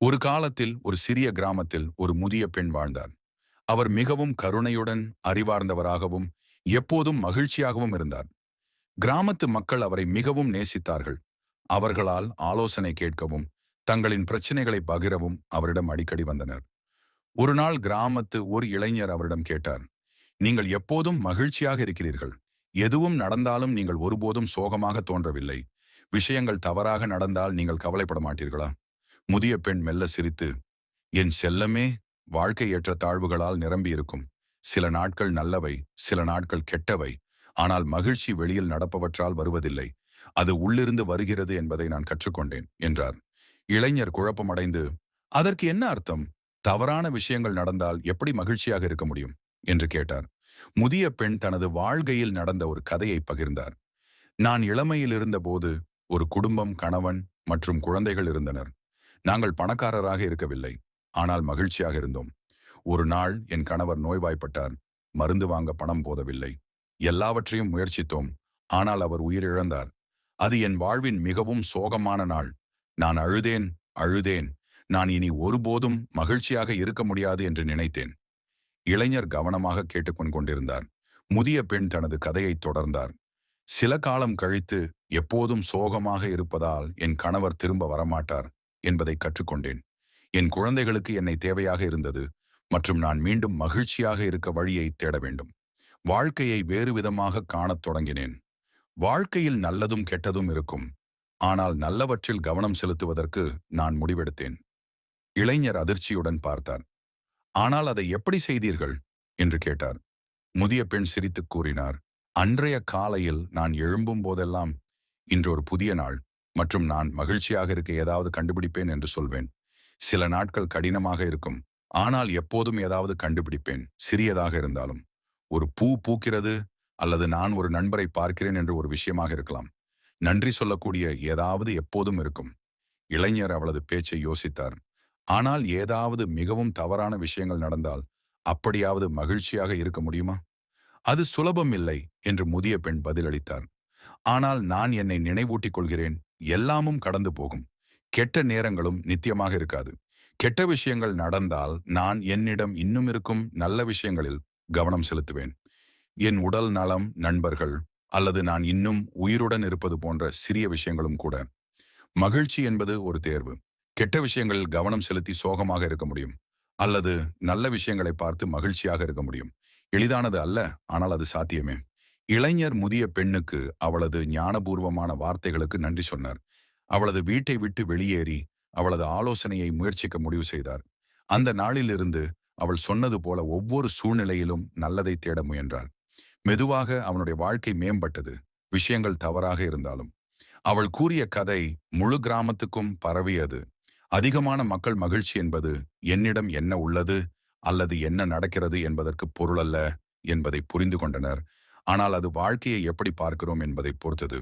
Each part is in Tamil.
ஒரு காலத்தில் ஒரு சிறிய கிராமத்தில் ஒரு முதிய பெண் வாழ்ந்தார். அவர் மிகவும் கருணையுடன் அறிவார்ந்தவராகவும் எப்போதும் மகிழ்ச்சியாகவும் இருந்தார். கிராமத்து மக்கள் அவரை மிகவும் நேசித்தார்கள். அவர்களால் ஆலோசனை கேட்கவும் தங்களின் பிரச்சனைகளை பகிரவும் அவரிடம் அடிக்கடி வந்தனர். ஒரு நாள் கிராமத்து ஒரு இளைஞர் அவரிடம் கேட்டார் நீங்கள் எப்போதும் மகிழ்ச்சியாக இருக்கிறீர்கள். எதுவும் நடந்தாலும் நீங்கள் ஒருபோதும் சோகமாக தோன்றவில்லை. விஷயங்கள் தவறாக நடந்தால் நீங்கள் கவலைப்பட மாட்டீர்களா? முதிய பெண் மெல்ல சிரித்து என் செல்லமே வாழ்க்கை ஏற்ற தாழ்வுகளால் நிரம்பியிருக்கும். சில நாட்கள் நல்லவை சில நாட்கள் கெட்டவை. ஆனால் மகிழ்ச்சி வெளியில் நடப்பவற்றால் வருவதில்லை. அது உள்ளிருந்து வருகிறது என்பதை நான் கற்றுக்கொண்டேன் என்றார். இளைஞர் குழப்பமடைந்து அதற்கு என்ன அர்த்தம்? தவறான விஷயங்கள் நடந்தால் எப்படி மகிழ்ச்சியாக இருக்க முடியும்? என்று கேட்டார். முதிய பெண் தனது வாழ்க்கையில் நடந்த ஒரு கதையை பகிர்ந்தார். நான் இளமையில் இருந்தபோது ஒரு குடும்பம் கணவன் மற்றும் குழந்தைகள் இருந்தனர். நாங்கள் பணக்காரராக இருக்கவில்லை. ஆனால் மகிழ்ச்சியாக இருந்தோம். ஒரு நாள் என் கணவர் நோய்வாய்ப்பட்டார். மருந்து வாங்க பணம் போதவில்லை. எல்லாவற்றையும் முயற்சித்தோம். ஆனால் அவர் உயிரிழந்தார். அது என் வாழ்வின் மிகவும் சோகமான நாள். நான் அழுதேன் அழுதேன். நான் இனி ஒருபோதும் மகிழ்ச்சியாக இருக்க முடியாது என்று நினைத்தேன். இளைஞர் கவனமாக கேட்டுக்கொண்டு கொண்டிருந்தார். முதிய பெண் தனது கதையை தொடர்ந்தார். சில காலம் கழித்து எப்போதும் சோகமாக இருப்பதால் என் கணவர் திரும்ப வரமாட்டார். என்பதை கற்றுக்கொண்டேன். என் குழந்தைகளுக்கு என்னை தேவையாக இருந்தது மற்றும் நான் மீண்டும் மகிழ்ச்சியாக இருக்க வழியை தேட வேண்டும். வாழ்க்கையை வேறு விதமாக காணத் தொடங்கினேன். வாழ்க்கையில் நல்லதும் கெட்டதும் இருக்கும். ஆனால் நல்லவற்றில் கவனம் செலுத்துவதற்கு நான் முடிவெடுத்தேன். இளைஞர் அதிர்ச்சியுடன் பார்த்தார். ஆனால் அதை எப்படி செய்தீர்கள்? என்று கேட்டார். முதிய பெண் சிரித்துக் கூறினார். அன்றைய காலையில் நான் எழும்பும் போதெல்லாம் இன்றொரு புதிய நாள். மற்றும் நான் மகிழ்ச்சியாக இருக்க ஏதாவது கண்டுபிடிப்பேன் என்று சொல்வேன். சில நாட்கள் கடினமாக இருக்கும். ஆனால் எப்போதும் ஏதாவது கண்டுபிடிப்பேன். சிறியதாக இருந்தாலும். ஒரு பூ பூக்கிறது அல்லது நான் ஒரு நண்பரை பார்க்கிறேன் என்று ஒரு விஷயமாக இருக்கலாம். நன்றி சொல்லக்கூடிய ஏதாவது எப்போதும் இருக்கும். இளைஞர் அவளது பேச்சை யோசித்தார். ஆனால் ஏதாவது மிகவும் தவறான விஷயங்கள் நடந்தால் அப்படியாவது மகிழ்ச்சியாக இருக்க முடியுமா? அது சுலபம் இல்லை என்று முதிய பெண் பதிலளித்தார். ஆனால் நான் என்னை நினைவூட்டிக் கொள்கிறேன். எல்லாமும் கடந்து போகும். கெட்ட நேரங்களும் நித்தியமாக இருக்காது. கெட்ட விஷயங்கள் நடந்தால் நான் என்னிடம் இன்னும் இருக்கும் நல்ல விஷயங்களில் கவனம் செலுத்துவேன். என் உடல் நலம் நண்பர்கள் அல்லது நான் இன்னும் உயிருடன் இருப்பது போன்ற சிறிய விஷயங்களும் கூட. மகிழ்ச்சி என்பது ஒரு தேர்வு. கெட்ட விஷயங்களில் கவனம் செலுத்தி சோகமாக இருக்க முடியும். அல்லது நல்ல விஷயங்களை பார்த்து மகிழ்ச்சியாக இருக்க முடியும். எளிதானது அல்ல ஆனால் அது சாத்தியமே. இளைஞர் முதிய பெண்ணுக்கு அவளது ஞானபூர்வமான வார்த்தைகளுக்கு நன்றி சொன்னார். அவளது வீட்டை விட்டு வெளியேறி அவளது ஆலோசனையை முயற்சிக்க முடிவு செய்தார். அந்த நாளிலிருந்து அவள் சொன்னது போல ஒவ்வொரு சூழ்நிலையிலும் நல்லதை தேட முயன்றார். மெதுவாக அவனுடைய வாழ்க்கை மேம்பட்டது. விஷயங்கள் தவறாக இருந்தாலும். அவள் கூறிய கதை முழு கிராமத்துக்கும் பரவியது. அதிகமான மக்கள் மகிழ்ச்சி என்பது என்னிடம் என்ன உள்ளது அல்லது என்ன நடக்கிறது என்பதற்கு பொருள் அல்ல என்பதை புரிந்து கொண்டனர். ஆனால் அது வாழ்க்கையை எப்படி பார்க்கிறோம் என்பதை பொறுத்தது.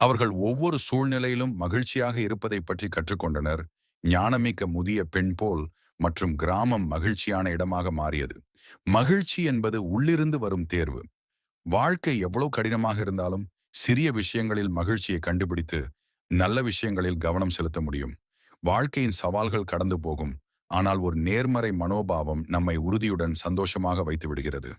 அவர்கள் ஒவ்வொரு சூழ்நிலையிலும் மகிழ்ச்சியாக இருப்பதை பற்றி கற்றுக்கொண்டனர். ஞானமிக்க முதிய பெண் போல் மற்றும் கிராமம் மகிழ்ச்சியான இடமாக மாறியது. மகிழ்ச்சி என்பது உள்ளிருந்து வரும் தேர்வு. வாழ்க்கை எவ்வளவு கடினமாக இருந்தாலும் சிறிய விஷயங்களில் மகிழ்ச்சியை கண்டுபிடித்து நல்ல விஷயங்களில் கவனம் செலுத்த முடியும். வாழ்க்கையின் சவால்கள் கடந்து போகும். ஆனால் ஒரு நேர்மறை மனோபாவம் நம்மை உறுதியுடன் சந்தோஷமாக வைத்து விடுகிறது.